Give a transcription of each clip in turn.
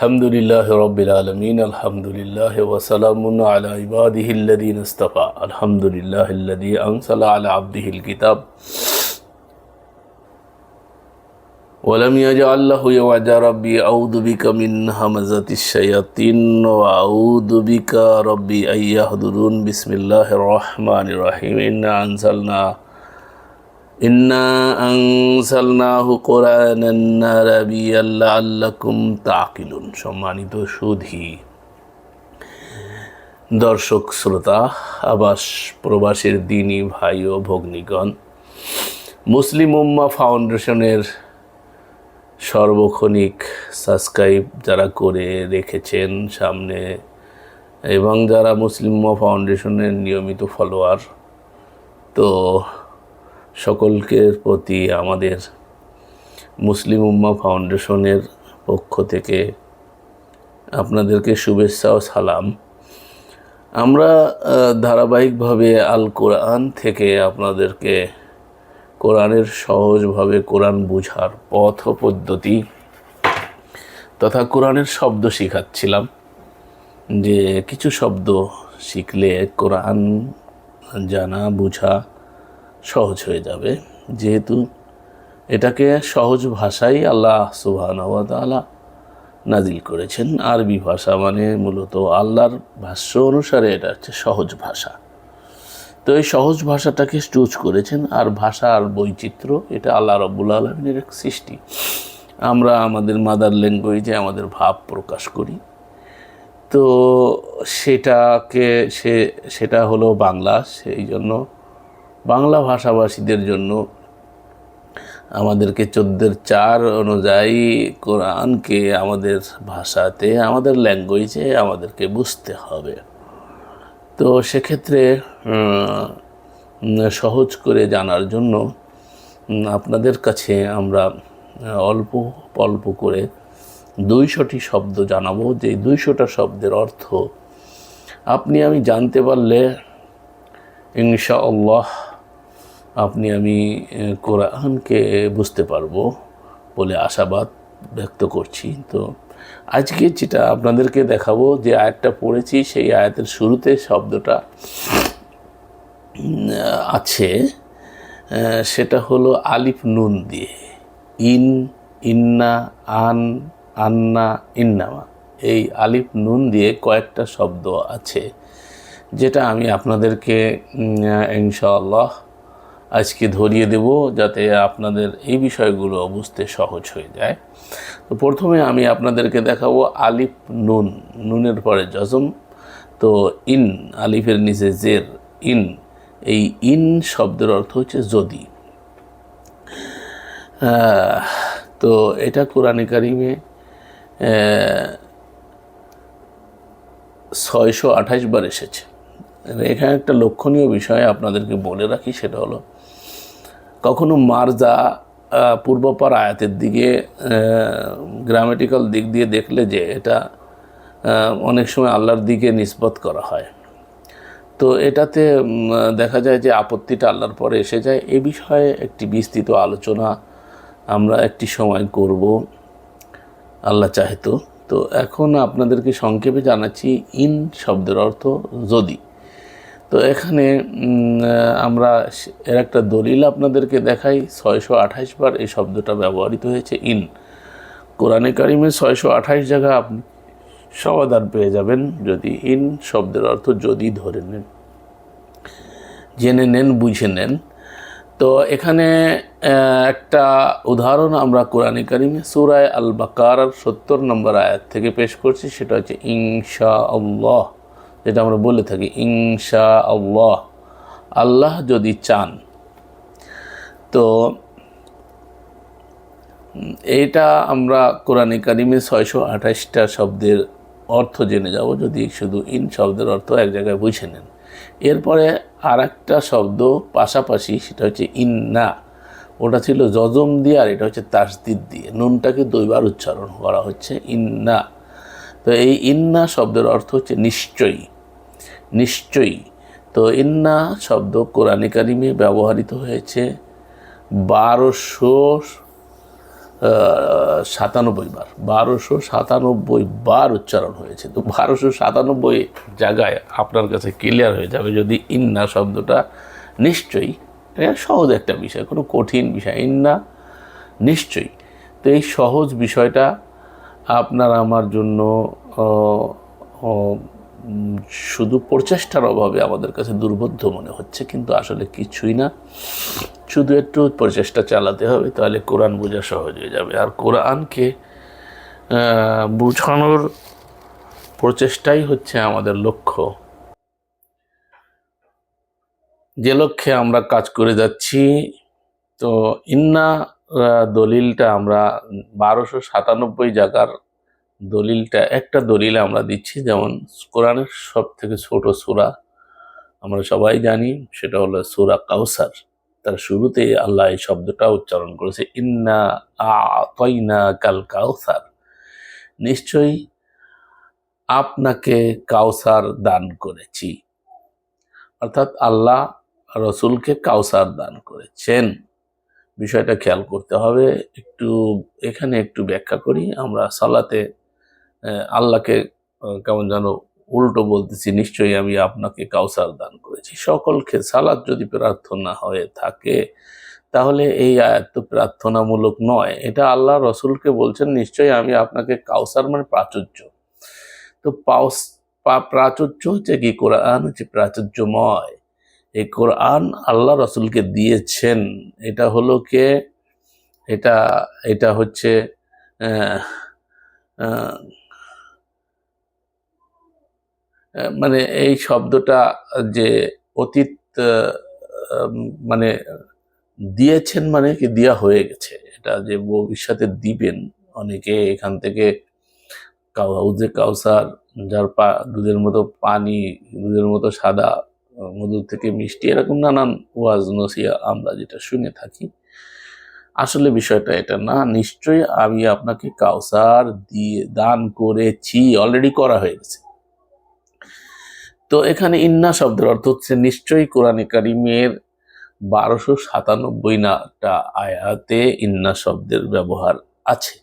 الحمد لله رب العالمين الحمد لله وسلام على عباده الذين استفى الحمد لله الذي أنزل على عبده الكتاب. ولم يجعل له يوعد ربي أعوذ بك من همزة الشياطين وأعوذ بك ربي أن يهدرون بسم الله الرحمن الرحيم إنا أنزلنا সম্মানিত সুধী দর্শক, শ্রোতা, আবাস প্রবাসের দিনই ভাই ও ভগ্নীগণ, মুসলিম উম্মা ফাউন্ডেশনের সর্বক্ষণিক সাবস্ক্রাইব যারা করে রেখেছেন সামনে এবং যারা মুসলিম উম্মা ফাউন্ডেশনের নিয়মিত ফলোয়ার, তো সকলকে প্রতি আমাদের মুসলিম উম্মা ফাউন্ডেশনের পক্ষ থেকে আপনাদেরকে শুভেচ্ছা ও সালাম। আমরা ধারাবাহিকভাবে আল কোরআন থেকে আপনাদেরকে কোরআনের সহজভাবে কোরআন বুঝার পথ পদ্ধতি তথা কোরআনের শব্দ শিখাচ্ছিলাম, যে কিছু শব্দ শিখলে কোরআন জানা, বুঝা সহজ হয়ে যাবে। যেহেতু এটাকে সহজ ভাষাই আল্লাহ সুবাহানওয়াতালা নাজিল করেছেন। আরবি ভাষা মানে মূলত আল্লাহর ভাষ্য অনুসারে এটা হচ্ছে সহজ ভাষা। তো এই সহজ ভাষাটাকে চুজ করেছেন আর ভাষা আর বৈচিত্র্য এটা আল্লাহ রব্বুল আলমিনের এক সৃষ্টি। আমরা আমাদের মাদার ল্যাঙ্গুয়েজে আমাদের ভাব প্রকাশ করি। তো সেটাকে সে, সেটা হলো বাংলা সেই জন্য বাংলা ভাষাভাষীদের জন্য আমাদেরকে চোদ্দের চার অনুযায়ী কোরআনকে আমাদের ভাষাতে, আমাদের ল্যাঙ্গুয়েজে আমাদেরকে বুঝতে হবে। তো সেক্ষেত্রে সহজ করে জানার জন্য আপনাদের কাছে আমরা অল্প অল্প করে দুইশোটি শব্দ জানাব, যে দুইশোটা শব্দের অর্থ আপনি আমি জানতে পারলে ইনশাআল্লাহ আপনি আমি কোরআনকে বুঝতে পারব বলে আশাবাদ ব্যক্ত করছি। তো আজকে যেটা আপনাদেরকে দেখাবো, যে আয়াতটা পড়েছি, সেই আয়াতের শুরুতে শব্দটা আছে। সেটা হলো আলিফ নুন দিয়ে। ইন, ইন্না, আন, আন্না, ইন্নামা। এই আলিফ নুন দিয়ে কয়েকটা শব্দ আছে, যেটা আমি আপনাদেরকে ইনশাআল্লাহ আজকে ধরিয়ে দেব যাতে আপনাদের এই বিষয়গুলো বুঝতে সহজ হয়ে যায়। তো প্রথমে আমি আপনাদেরকে দেখাবো আলিফ নুন, নুনের পরে জজম। তো ইন, আলিফের নিচে জের, ইন, এই ইন শব্দের অর্থ হচ্ছে যদি। তো এটা কোরআনে কারিমে ছয়শো আঠাশ বার এসেছে। এখানে একটা লক্ষণীয় বিষয় আপনাদেরকে বলে রাখি, সেটা হলো কখনো মারজা পূর্বপার আয়াতের দিকে গ্রামেটিক্যাল দিক দিয়ে দেখলে যে এটা অনেক সময় আল্লাহর দিকে নিষ্পত করা হয়। তো এটাতে দেখা যায় যে আপত্তিটা আল্লাহর পরে এসে যায়। এ বিষয়ে একটি বিস্তৃত আলোচনা আমরা একটি সময় করব, আল্লাহ চাহেতো তো এখন আপনাদেরকে সংক্ষেপে জানাচ্ছি, ইন শব্দের অর্থ যদি। তো এখানে আমরা এর একটা দলিল আপনাদেরকে দেখাই। ছয়শো আঠাশ বার এই শব্দটা ব্যবহৃত হয়েছে ইন। কোরআনে কারিমে ছয়শো আঠাশ জায়গা আপনি সমাধান পেয়ে যাবেন যদি ইন শব্দের অর্থ যদি ধরে নেন। জেনে নেন, বুঝে নেন। তো এখানে একটা উদাহরণ আমরা কোরআনে কারিমে সুরায় আল বাকার সত্তর নম্বর আয়াত থেকে পেশ করছি। সেটা হচ্ছে ইনশা আল্লাহ যেটা আমরা বলে থাকি ইনশা আল্লাহ আল্লাহ যদি চান, তো এটা আমরা কোরআনে কারিমে ছয়শো আঠাশটা শব্দের অর্থ জেনে যাব, যদি শুধু ইন শব্দের অর্থ এক জায়গায় বুঝে নেন। এরপরে আর একটা শব্দ পাশাপাশি, সেটা হচ্ছে ইন্না। ওটা ছিল জজম দিয়ে, আর এটা হচ্ছে তাসদিদ দিয়ে। নুনটাকে দুইবার উচ্চারণ করা হচ্ছে, ইন্না। তো এই ইন্না শব্দের অর্থ হচ্ছে নিশ্চয়ই। নিশ্চয়ই। তো ইন্না শব্দ কোরআনে কারিমে ব্যবহৃত হয়েছে বারোশো সাতানব্বই বার। বারোশো সাতানব্বই বার উচ্চারণ হয়েছে। তো বারোশো সাতানব্বই জায়গায় আপনার কাছে ক্লিয়ার হয়ে যাবে যদি ইন্না শব্দটা নিশ্চয়ই। এটা সহজ একটা বিষয়, কোনো কঠিন বিষয়। ইন্না নিশ্চয়ই। তো এই সহজ বিষয়টা আপনার আমার জন্য শুধু প্রচেষ্টার অভাবে আমাদের কাছে দুর্বোধ্য মনে হচ্ছে, কিন্তু আসলে কিছুই না। শুধু একটু প্রচেষ্টা চালাতে হবে, তাহলে কোরআন বোঝা সহজ হয়ে যাবে। আর কোরআনকে বোঝানোর প্রচেষ্টাই হচ্ছে আমাদের লক্ষ্য। যে লক্ষ্যে আমরা কাজ করে যাচ্ছি, তো ইন্না দলিলটা আমরা বারোশো সাতানব্বই জায়গার দলিলটা, একটা দলিল আমরা দিচ্ছি, যেমন কোরআনের সব থেকে ছোট সূরা আমরা সবাই জানি, সেটা হলো সূরা কাউসার তার শুরুতে আল্লাহ এই শব্দটা উচ্চারণ করেছে, ইন্না আতইনা কাল কাউসার নিশ্চয়ই আপনাকে কাউসার দান করেছি। অর্থাৎ আল্লাহ রসুলকে কাউসার দান করেছেন। বিষয়টা খেয়াল করতে হবে, একটু এখানে একটু ব্যাখ্যা করি, আমরা সালাতে আল্লাহকে কেমন যেন উল্টো বলতেছি, নিশ্চয়ই আমি আপনাকে কাউসার দান করেছি। সকলকে সালাত যদি প্রার্থনা হয়ে থাকে, তাহলে এই আয়াত তো প্রার্থনামূলক নয়। এটা আল্লাহ রসুলকে বলছেন, নিশ্চয়ই আমি আপনাকে কাউসার মানে প্রাচুর্য। তো পাউস প্রাচুর্য হচ্ছে কি? কোরআন হচ্ছে প্রাচুর্যময়। এই কোরআন আল্লাহ রসুলকে দিয়েছেন। এটা হলো কে? এটা এটা হচ্ছে মানে এই শব্দটা যে অতীত মানে দিয়েছেন মানে কি দেওয়া হয়ে গেছে। এটা যে ভবিষ্যতে দিবেন অনেকে এখান থেকে কাউ হাউজে কাউসার, যার পা, দুধের মতো পানি, দুধের মতো সাদা মধুর থেকে মিষ্টি, এরকম নানান ওয়াজ নসিয়া আমরা যেটা শুনে থাকি। আসলে বিষয়টা এটা না, নিশ্চয়ই আমি আপনাকে কাউসার দিয়ে দান করেছি অলরেডি করা হয়ে গেছে। তো এখানে ইন্না শব্দের অর্থ হচ্ছে নিশ্চয়ই কোরআনে কারিমের বারোশো সাতানব্বই নাটা আয়াতে ইন্না শব্দের ব্যবহার আছে।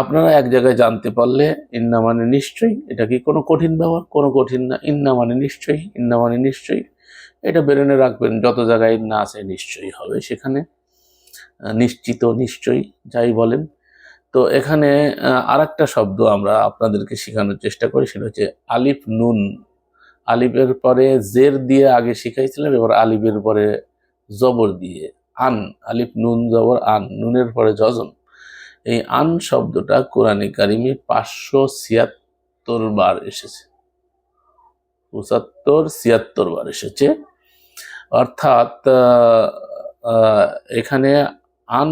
আপনারা এক জায়গায় জানতে পারলে ইন্না মানে নিশ্চয়ই, এটা কি কোনো কঠিন ব্যবহার? কোনো কঠিন না। ইন্না মানে নিশ্চয়ই, ইন্না মানে নিশ্চয়ই। এটা বেরেনে রাখবেন, যত জায়গায় ইন্না আছে নিশ্চয়ই হবে সেখানে। নিশ্চিত নিশ্চয়ই, যাই বলেন। তো এখানে আরেকটা শব্দ আমরা আপনাদেরকে শেখানোর চেষ্টা করি, সেটা হচ্ছে আলিফ নুন। আলিফের পরে জের দিয়ে আগে শিখাইছিলাম, এবার আলিফের পরে জবর দিয়ে। আন, আলিফ, নুন, জবর, আন, নুনের পরে যজম। এই আন শব্দটা কোরআনে কারিমে পাঁচশো ছিয়াত্তর বার এসেছে। পঁচাত্তর, ছিয়াত্তর বার এসেছে। অর্থাৎ এখানে আন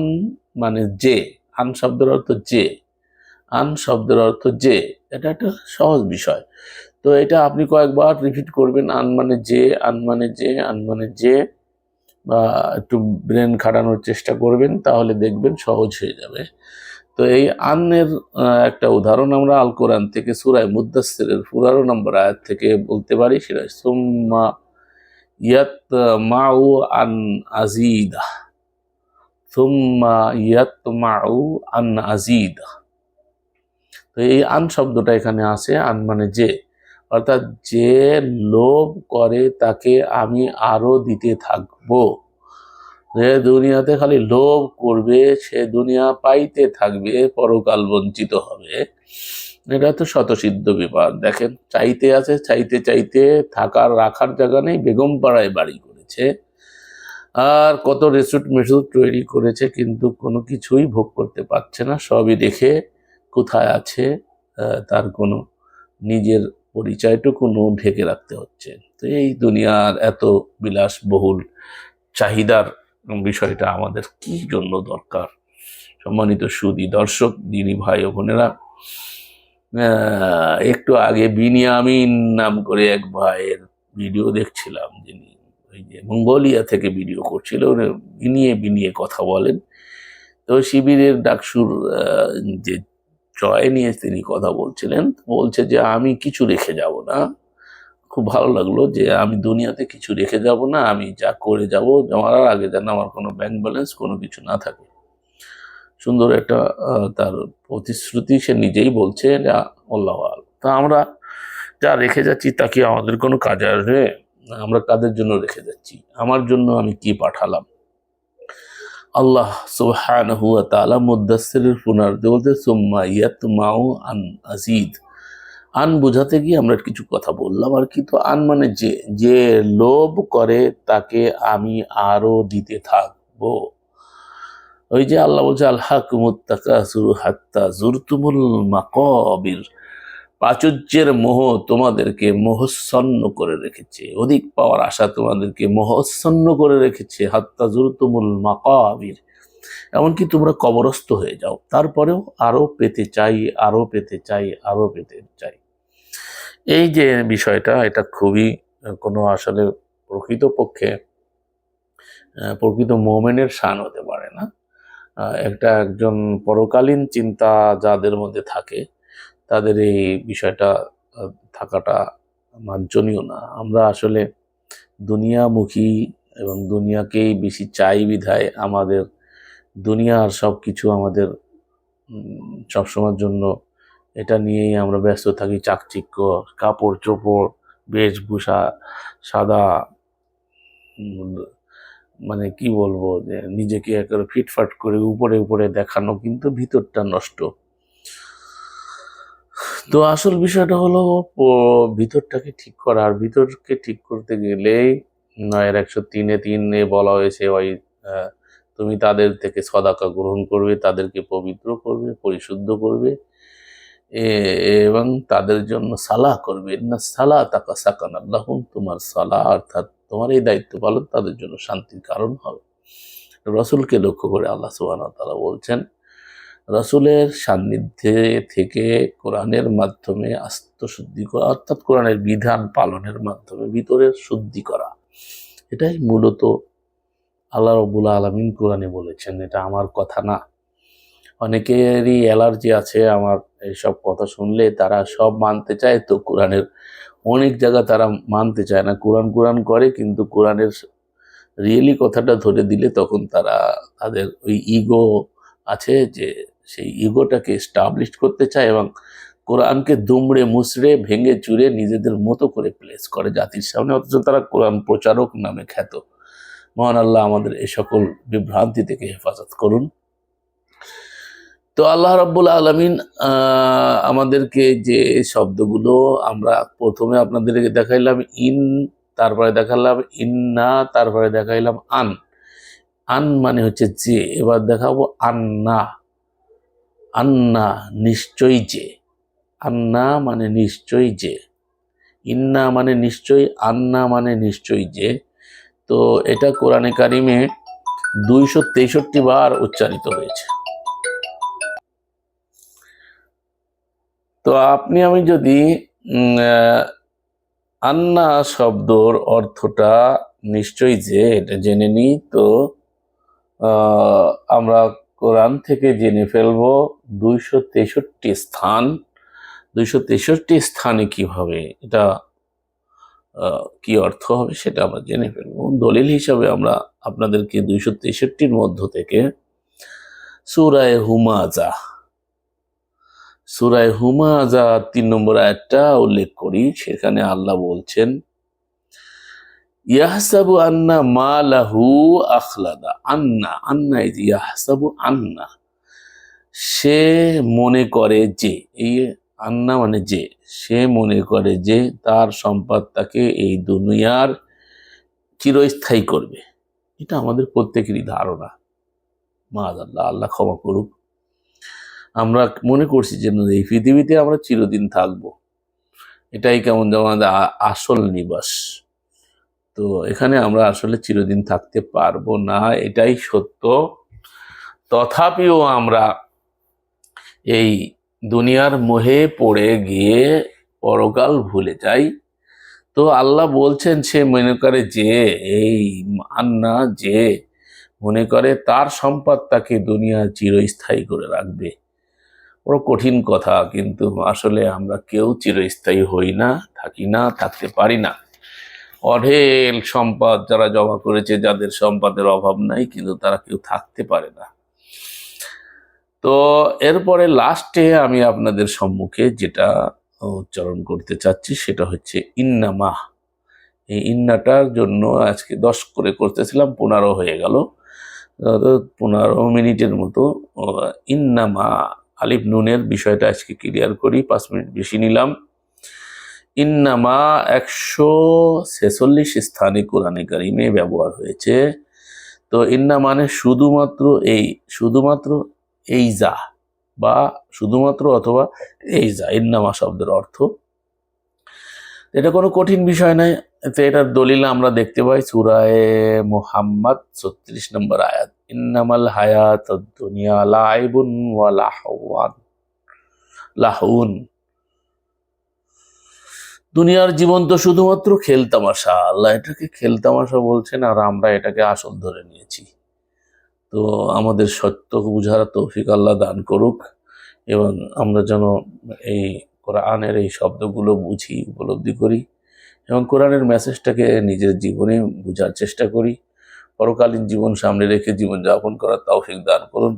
মানে যে, আন শব্দের অর্থ যে, আন শব্দের অর্থ যে, এটা একটা সহজ বিষয়। তো এটা আপনি কয়েকবার রিপিট করবেন আন মানে যে আন মানে যে আন মানে যে, বা একটু ব্রেন খাটানোর চেষ্টা করবেন, তাহলে দেখবেন সহজ হয়ে যাবে। তো এই আন্নের একটা উদাহরণ আমরা আল কোরআন থেকে সুরায় মুদাসিরের পুরারো নম্বর আয়াত থেকে বলতে পারি, সেটা সুম্মা ইয়াত মাউ আন আজিদা সুম্মা ইয়াত মাউ আন আজিদা তো এই আন শব্দটা এখানে আছে আন মানে যে। অর্থাৎ যে লোভ করে তাকে আমি আরও দিতে থাকব। যে দুনিয়াতে খালি লোভ করবে, সে দুনিয়া পাইতে থাকবে, পরকাল বঞ্চিত হবে। এটা তো শতসিদ্ধ ব্যাপার। দেখেন, চাইতে আছে, চাইতে চাইতে থাকার, রাখার জায়গা নেই বেগম পাড়ায় বাড়ি করেছে। আর কত রেসুট মেসুট তৈরি করেছে, কিন্তু কোনো কিছুই ভোগ করতে পারছে না। সবই দেখে কোথায় আছে তার কোনো নিজের পরিচয়টুকু নো ঢেকে রাখতে হচ্ছে। তো এই দুনিয়ার এত বিলাসবহুল চাহিদার বিষয়টা আমাদের কি জন্য দরকার? সম্মানিত সুদী দর্শক, দিনী ভাই ও বোনেরা একটু আগে বিনিয়ামিন নাম করে এক ভাইয়ের ভিডিও দেখছিলাম যিনি ওই যে মঙ্গোলিয়া থেকে ভিডিও করছিল বিনিয়ে বিনিয়ে কথা বলেন। তো শিবিরের ডাকসুর যে জয় নিয়ে তিনি কথা বলছিলেন। বলছে যে, আমি কিছু রেখে যাব না। খুব ভালো লাগল যে, আমি দুনিয়াতে কিছু রেখে যাব না। আমি যা করে যাব, মরার আগে যেন আমার কোনো ব্যাংক ব্যালেন্স কোনো কিছু না থাকে। সুন্দর একটা তার প্রতিশ্রুতি সে নিজেই বলছে যা, আল্লাহ তা আমরা যা রেখে যাচ্ছি তা কি আমাদের কোনো কাজে আসবে? আমরা কাদের জন্য রেখে যাচ্ছি? আমার জন্য আমি কি পাঠালাম? আল্লাহ সুবহানাহু ওয়া তাআলা মুদাসসিরের পুনরার্থে বলতে, সুম্মা ইয়াতমাউ আন আজিদ আন বোঝাতে গিয়ে আমরা কিছু কথা বললাম আর কি। তো আন মানে যে যে লোভ করে তাকে আমি আরও দিতে থাকব। ওই যে আল্লাহ বলছে আল্লাহ কুমুত্তাকাসুর হাত্তা জুরতুমুল মাকাবির প্রাচুর্যের মোহ তোমাদেরকে মোহচ্ছন্ন করে রেখেছে। অধিক পাওয়ার আশা তোমাদেরকে মোহচ্ছন্ন করে রেখেছে। হাত্তা জুরতুমুল মাকাবির। এমনকি তোমরা কবরস্থ হয়ে যাও। তারপরেও আরও পেতে চাই আরও পেতে চাই আরও পেতে চাই। এই যে বিষয়টা, এটা খুবই কোনো আসলে প্রকৃতপক্ষে প্রকৃত মোমেনের শান হতে পারে না। একটা একজন পরকালীন চিন্তা যাদের মধ্যে থাকে তাদের এই বিষয়টা থাকাটা মার্জনীয় না। আমরা আসলে দুনিয়ামুখী এবং দুনিয়াকেই বেশি চাই বিধায় আমাদের দুনিয়ার সব কিছু আমাদের সবসময়ের জন্য এটা নিয়েই আমরা ব্যস্ত থাকি। চাকচিক্য, কাপড় চোপড়, বেশভূষা, সাদা মানে কি বলব যে, নিজেকে একেবারে ফিটফাট করে উপরে উপরে দেখানো কিন্তু ভিতরটা নষ্ট। তো আসল বিষয়টা হলো ভিতরটাকে ঠিক করা। আর ভিতরকে ঠিক করতে গেলে নয়ের একশো তিনে তিনে বলা হয়েছে, ওই তুমি তাদের থেকে সদাকা গ্রহণ করবে, তাদেরকে পবিত্র করবে, পরিশুদ্ধ করবে এবং তাদের জন্য সালাহ করবে। না সালাহ তাকা সাকান আল্লাহ তোমার সালাহ, অর্থাৎ তোমার এই দায়িত্ব পালন তাদের জন্য শান্তির কারণ হবে। রসুলকে লক্ষ্য করে আল্লাহ সুবাহ তারা বলছেন রসুলের সান্নিধ্যে থেকে কোরআনের মাধ্যমে আত্মশুদ্ধি করা, অর্থাৎ কোরআনের বিধান পালনের মাধ্যমে ভিতরের শুদ্ধি করা। এটাই মূলত আল্লাহ রবুল আলমিন কোরআনে বলেছেন, এটা আমার কথা না। অনেকেরই অ্যালার্জি আছে, আমার এইসব কথা শুনলে তারা সব মানতে চায়, তো কোরআনের অনেক জায়গা তারা মানতে চায় না। কোরআন কোরআন করে, কিন্তু কোরআনের রিয়েলি কথাটা ধরে দিলে তখন তারা তাদের ওই ইগো আছে যে সেই ইগোটাকে এস্টাবলিশ করতে চায় এবং কোরআনকে দুমড়ে মুচড়ে, ভেঙে চুরে নিজেদের মতো করে প্লেস করে জাতির সামনে। অথচ তারা কোরআন প্রচারক নামে খ্যাত। মহান আল্লাহ আমাদের এ সকল বিভ্রান্তি থেকে হেফাজত করুন। তো আল্লাহ রাব্বুল আলমিন আমাদেরকে যে শব্দগুলো আমরা প্রথমে আপনাদেরকে দেখাইলাম, ইন তারপরে দেখালাম, ইন্না তারপরে দেখাইলাম আন। আন মানে হচ্ছে যে। এবার দেখাবো আন্না। আন্না নিশ্চয়ই যে। আন্না মানে নিশ্চয়ই যে। ইন্না মানে নিশ্চয়ই, আন্না মানে নিশ্চয়ই যে। তো এটা কোরআনে কারিমে দুইশো তেষট্টি বার উচ্চারিত হয়েছে। তো আপনি, আমি যদি আন্না শব্দর অর্থটা নিশ্চয়ই যে, এটা জেনে নিই, তো আমরা কোরআন থেকে জেনে ফেলব দুইশো তেষট্টি স্থান। দুইশো তেষট্টি স্থানে কীভাবে এটা কি অর্থ হবে সেটা আমরা জেনে ফেলব। দলিল হিসাবে আমরা আপনাদেরকে দুইশো তেষট্টির মধ্য থেকে সুরায় হুমাজা সুরায় হুমাজা তিন নম্বর আয়াতটা উল্লেখ করি। সেখানে আল্লাহ বলছেন ইয়াহসাবু আন্না মা লাহু আখলাদা আন্না আন্না ইয়াহসাবু আন্না সে মনে করে যে, এই আন্না মানে যে, সে মনে করে যে তার সম্পদ তাকে এই দুনিয়ার চিরস্থায়ী করবে। এটা আমাদের প্রত্যেকেরই ধারণা। মা আল্লাহ আল্লাহ ক্ষমা করুক। আমরা মনে করছি যে এই পৃথিবীতে আমরা চিরদিন থাকব। এটাই কেমন যেমন আমাদের আসল নিবাস। তো এখানে আমরা আসলে চিরদিন থাকতে পারব না, এটাই সত্য। তথাপিও আমরা এই দুনিয়ার মোহে পড়ে গিয়ে পরকাল ভুলে যাই। তো আল্লাহ বলছেন, সে মনে করে যে, এই আন্না যে মনে করে তার সম্পদ তাকে দুনিয়া চিরস্থায়ী করে রাখবে। বড় কঠিন কথা, কিন্তু আসলে আমরা কেউ চিরস্থায়ী হই না, থাকি না, থাকতে পারি না। অঢেল সম্পদ যারা জমা করেছে, যাদের সম্পদের অভাব নাই, কিন্তু তারা কেউ থাকতে পারে না। তো এরপরে লাস্টে আমি আপনাদের সম্মুখে যেটা উচ্চারণ করতে চাচ্ছি, সেটা হচ্ছে ইন্নামা এই ইন্নাটার জন্য আজকে দশ করে করতেছিলাম, পনেরো হয়ে গেল। পনেরো মিনিটের মতো ইন্নামা আলিফ নুনের বিষয়টা আজকে ক্লিয়ার করি, পাঁচ মিনিট বেশি নিলাম। ইন্নামা একশো ছেচল্লিশ স্থানে কোরআনে কারিমে ব্যবহার হয়েছে। তো ইন্না মানে শুধুমাত্র এই শুধুমাত্র এই যা বা শুধুমাত্র অথবা এই যা ইন্নামা শব্দের অর্থ। এটা কোনো কঠিন বিষয় নয় তো এটার দলিল আমরা দেখতে পাই সুরায় মোহাম্মদ ছত্রিশ নম্বর আয়াত। ইন্নামাল হায়াত দুনিয়া লাইবুন ওয়া লাহওয়ান লাহুন দুনিয়ার জীবন তো শুধুমাত্র খেলতামাশা আল্লাহ এটাকে খেলতামাশা বলছেন আর আমরা এটাকে আসল ধরে নিয়েছি। তো আমাদের সত্য বুঝার তৌফিক আল্লাহ দান করুক এবং আমরা যেন এই কোরআনের এই শব্দগুলো বুঝি, উপলব্ধি করি এবং কোরআনের মেসেজটাকে নিজের জীবনে বোঝার চেষ্টা করি। পরকালীন জীবন সামনে রেখে জীবনযাপন করার তৌফিক দান করুন।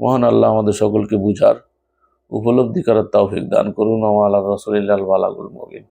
মহান আল্লাহ আমাদের সকলকে বুঝার, উপলব্ধি করার তৌফিক দান করুন। আমার আল্লাহ রসুলিল্লাহ বালাগুল মবিন।